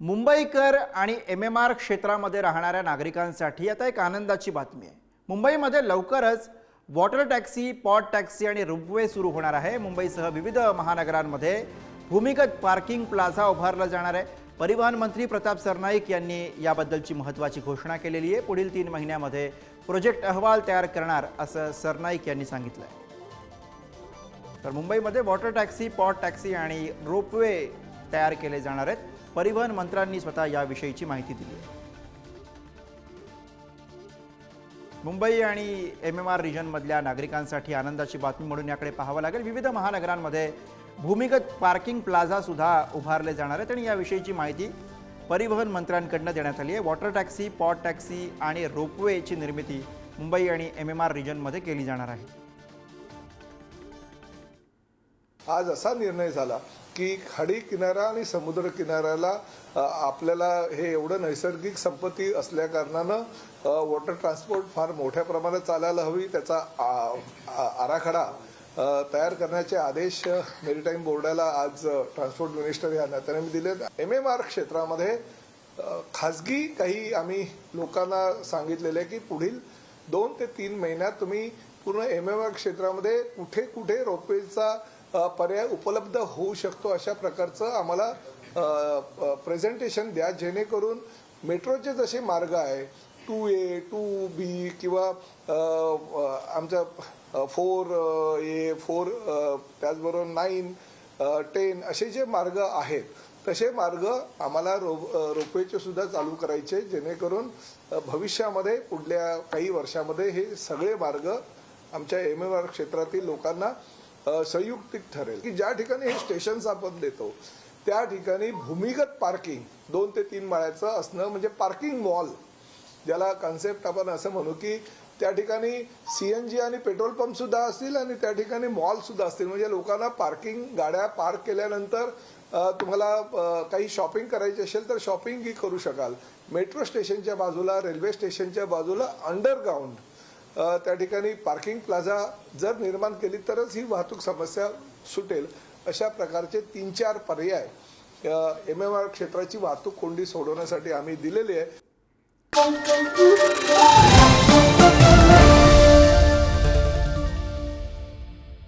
मुंबईकर आणि M M R क्षेत्रामध्ये राहणाऱ्या नागरिकांसाठी आता एक आनंदाची बातमी आहे. मुंबईमध्ये लवकरच वॉटर टॅक्सी पॉट टॅक्सी आणि रोपवे सुरू होणार आहे. मुंबईसह विविध महानगरांमध्ये भूमिगत पार्किंग प्लाझा उभारला जाणार आहे. परिवहन मंत्री प्रताप सरनाईक यांनी याबद्दलची महत्त्वाची घोषणा केलेली आहे. पुढील तीन महिन्यामध्ये प्रोजेक्ट अहवाल तयार करणार असं सरनाईक यांनी सांगितलं आहे तर मुंबईमध्ये वॉटर टॅक्सी पॉट टॅक्सी आणि रोपवे तयार केले जाणार आहेत. परिवहन मंत्र्यांनी स्वतः याविषयीची माहिती दिली. आहे मुंबई आणि एम एम आर रिजनमधल्या नागरिकांसाठी आनंदाची बातमी म्हणून याकडे पाहावं लागेल. विविध महानगरांमध्ये भूमिगत पार्किंग प्लाझा सुद्धा उभारले जाणार आहेत आणि याविषयीची माहिती परिवहन मंत्र्यांकडनं देण्यात आली आहे. वॉटर टॅक्सी पॉट टॅक्सी आणि रोपवेची निर्मिती मुंबई आणि एम एम आर रिजनमध्ये केली जाणार आहे. आज असा निर्णय झाला की खाडी किनारा आणि समुद्र किनाऱ्याला आपल्याला हे एवढं नैसर्गिक संपत्ती असल्या कारणानं वॉटर ट्रान्सपोर्ट फार मोठ्या प्रमाणात चालायला हवी त्याचा आराखडा तयार करण्याचे आदेश मेरीटाईम बोर्डाला आज ट्रान्सपोर्ट मिनिस्टर या नात्याने मी दिले एम एम आर क्षेत्रामध्ये खाजगी काही आम्ही लोकांना सांगितलेले आहे की पुढील दोन ते तीन महिन्यात तुम्ही पूर्ण एम एम आर क्षेत्रामध्ये कुठे कुठे रोपवेचा पर्याय उपलब्ध होऊ शकतो अशा प्रकारचं आम्हाला प्रेझेंटेशन द्या. जेणेकरून मेट्रोचे जसे मार्ग आहे टू ए टू बी किंवा आमच्या फोर ए फोर त्याचबरोबर नाईन टेन असे जे मार्ग आहेत तसे मार्ग आम्हाला रो रोपवेचे सुद्धा चालू करायचे जेणेकरून भविष्यामध्ये पुढल्या काही वर्षामध्ये हे सगळे मार्ग आमच्या एम एम आर क्षेत्रातील लोकांना संयुक्तिक ठरेल की ज्या ठिकाणी हे स्टेशन्स आपण देतो त्या ठिकाणी भूमिगत पार्किंग दोन ते तीन माळ्याचं असणं म्हणजे पार्किंग मॉल ज्याला कन्सेप्ट आपण असं म्हणू की त्या ठिकाणी सी एन जी आणि पेट्रोल पंप सुद्धा असतील आणि त्या ठिकाणी मॉल सुद्धा असतील. म्हणजे लोकांना पार्किंग गाड्या पार्क केल्यानंतर तुम्हाला काही शॉपिंग करायची असेल तर शॉपिंगही करू शकाल. मेट्रो स्टेशनच्या बाजूला रेल्वे स्टेशनच्या बाजूला अंडरग्राऊंड त्या ठिकाणी पार्किंग प्लाझा जर निर्माण केली तरच ही वाहतूक समस्या सुटेल. अशा प्रकारचे तीन चार पर्याय एम एम आर क्षेत्राची वाहतूक कोंडी सोडवण्यासाठी आम्ही दिलेली आहे